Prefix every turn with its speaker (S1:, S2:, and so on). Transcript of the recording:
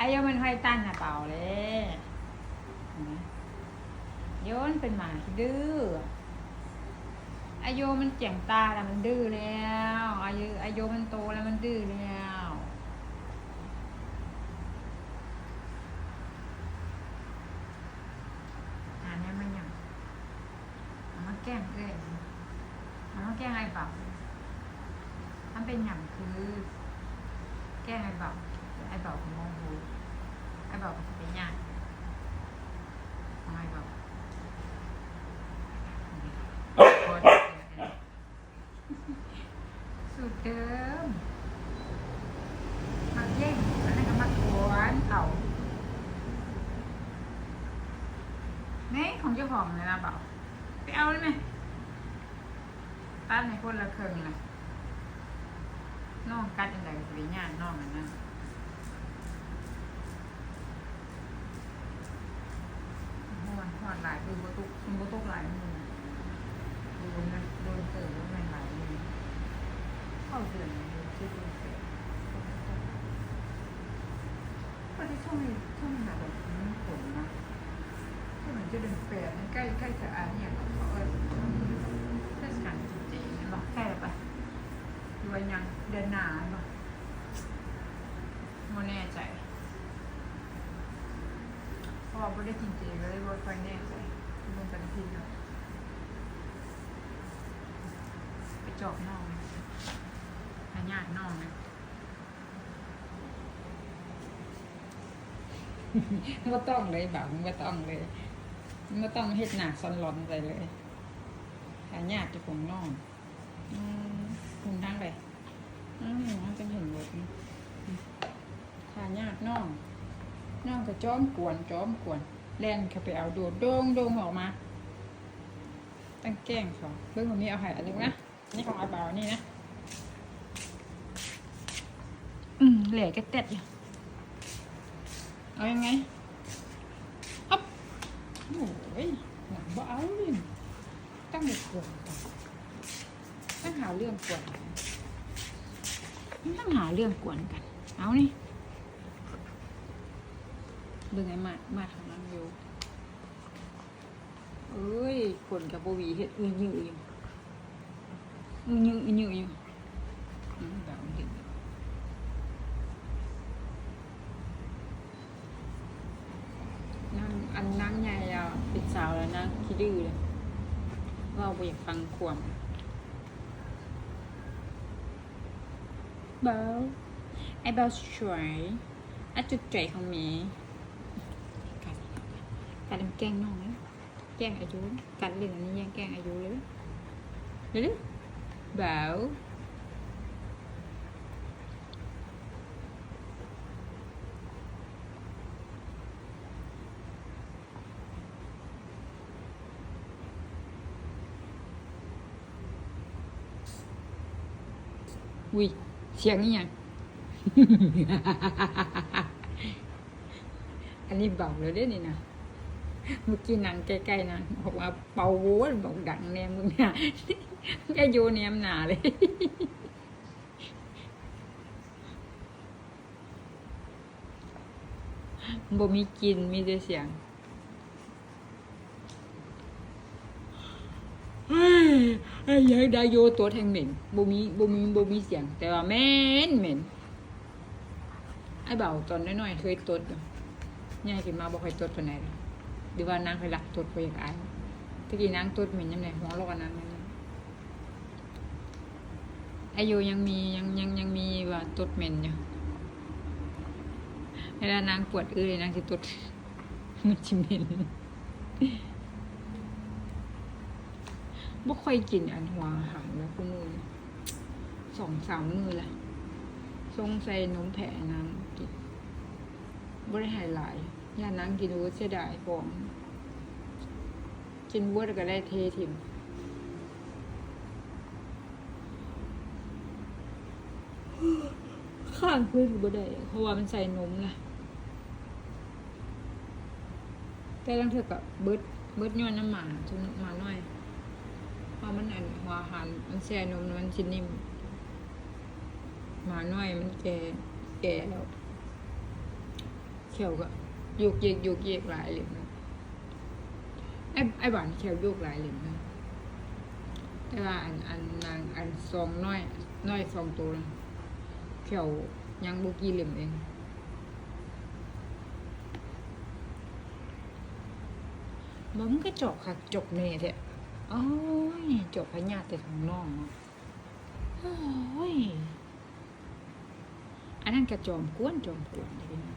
S1: อายุมันห้อยตั้นนะเปล่าเลยเห็นไหมโยนเป็นหมาที่ดื้ออายุมันเจียงตาแล้วมันดื้อแล้วอายุอายุมันโตแล้วมันดื้อแล้วอันนี้มันยังเอามาแกล้งเอ้ยเอามาแกล้งไอ้เปล่ามันเป็นอย่งคือ แกล้งไอ้เบา ไอ้เบาของโมโหไอ้เบาก็จะเป็นยากของไอ้เบาสูตรเดิมมาแย่งอันนั้นก็มากวนเอานี่ของเจ้าของเลยนะเบาไปเอาได้ไหมตั้นในคนละเครื่องนะน้องกัดยังไงก็เป็นญาติน้องอันนั้นห อนหลายคือบุตุกคุณบุตุกหลายมือโดนนะโดนเติมแล้วไม่หลายมือเข้าเดือนเลยชื่อโดนเติมก็ที่ช่วงนี้ช่วงนี้หนาแบบนี้ฝนนะช่วงเหมือนจะเดือนแปดมันใกล้ใกล้จะอ่านเนี่ยเขาเออเทศกาลจริงๆเห็นปะใกล้แล้วปะดูว่ายังเดือนหนาปะไม่แน่ใจพราะว่าไม่ได้กินเจเลย ค่อยแน่ใจลงกันทีเนะไปจอบนองหาญาติน้องนะไม่ต้องเลยบ่าวไม่ต้องเลยไม่ต้องเฮ็ดหนักซอนหลอนไปเลยหาญาติเจะของนองคุณทั้งเลยอ้าวมันจะเห็นหมดนี่ทายากนองนองก็จ้อมกวนจ้อมกวน แล่นเข้าไปเอาโดดโด่งโด่งออกมา ตั้งแกล้งเขาเพิ่งวันนี้เอาไข่อันนึงนะ นี่ของอาเบานี่นะ อืมเหล่ก็เต็ดอยู่เอายังไงอ๊บโอ้ยหนังบ่เอาเลยตั้งแต่กวนก่อนต้องหาเรื่องกวนกันต้องหาเรื่องกวนกัน เอานี่ดึงไอ้มาดมาดของน้ำอยู่ เอ้ยคนกับโบหวีเห็ดอือยืออยู่อือยืออือยืออยู่อืมแบบนี้นั่งอันนั่งใหญ่อะเป็นสาวแล้วนะคิดดื้อเลยว่าบ่อยากฟังความเบาไอ้เบาสวยอะจุดใจของเมย์กัดกัดมันแกล้งน้องนะ แกล้งอายุกัดเรื่องอันนี้ยังแกล้งอายุ เลยเร็วๆเบาอุ้ยเสียงนี่ยังอันนี้เบาเลยเด้นี่นะเมื่อกี้นางใกล้ๆนางบอกว่าเป่าโว้บอกดังแนมมึงเนี่ยแกโยแนมหนาเลยบ่มีกินมีแต่เสียงเฮ้ยไอ้ยายดาโยตัวแทงเหม็นบ่มีบ่มีบ่มีเสียง แต่ว่าเหม็นเหม็นไอ้เบาตอนน้อยๆเคยตดอยู่ยายกินมาบ่ค่อยตดปานใดหรอก หรือว่านางเคยรักตดไปอยากอายตะกี้นางตดเหม็นยังไงหัวราะกันนางนั่นอายุยังมียังยังยังมีว่าตดเหม็นอยู่เวลานางปวดอื้อเลยนางสิตดมันสิเหม็นบ่ค่อยกินอันหัวอาหารแล้วกูมือสองสามมือแหละทรงใส่นมแผ่นางกินบ่ได้หายหลาย ย่านางกินวัวเสียดายของกินวัวแล้ก็ได้เททิมข้างพื้นก็บ่ได้เพราะว่ามันใส่นมไงแต่ลังเธอกับเบิดเบิดย้อนน้ำหมาจนหมาน้อยเพราะมันอันหัวอาหารมันแช่นมมันชิ้นนิ่มหมาน้อยมันแก่แก่แล้วเขียวก็ ยกเยกโยกเยกหลายเหลี่ยมนะไอ้ไอ้หวานเขียวโยกหลายเหลี่ยมนะแต่ว่าอันอันนางอันซองน้อยน้อยสองตัวนะเขียวยังโบกี้เหลี่ยมเองบ่มันก็จบค่ะจบเน่แท้โอ้ยจบพญาติแต่ของน้องโอ้ยอันนั้นกระจอมกวนจอมกวนเลยนะ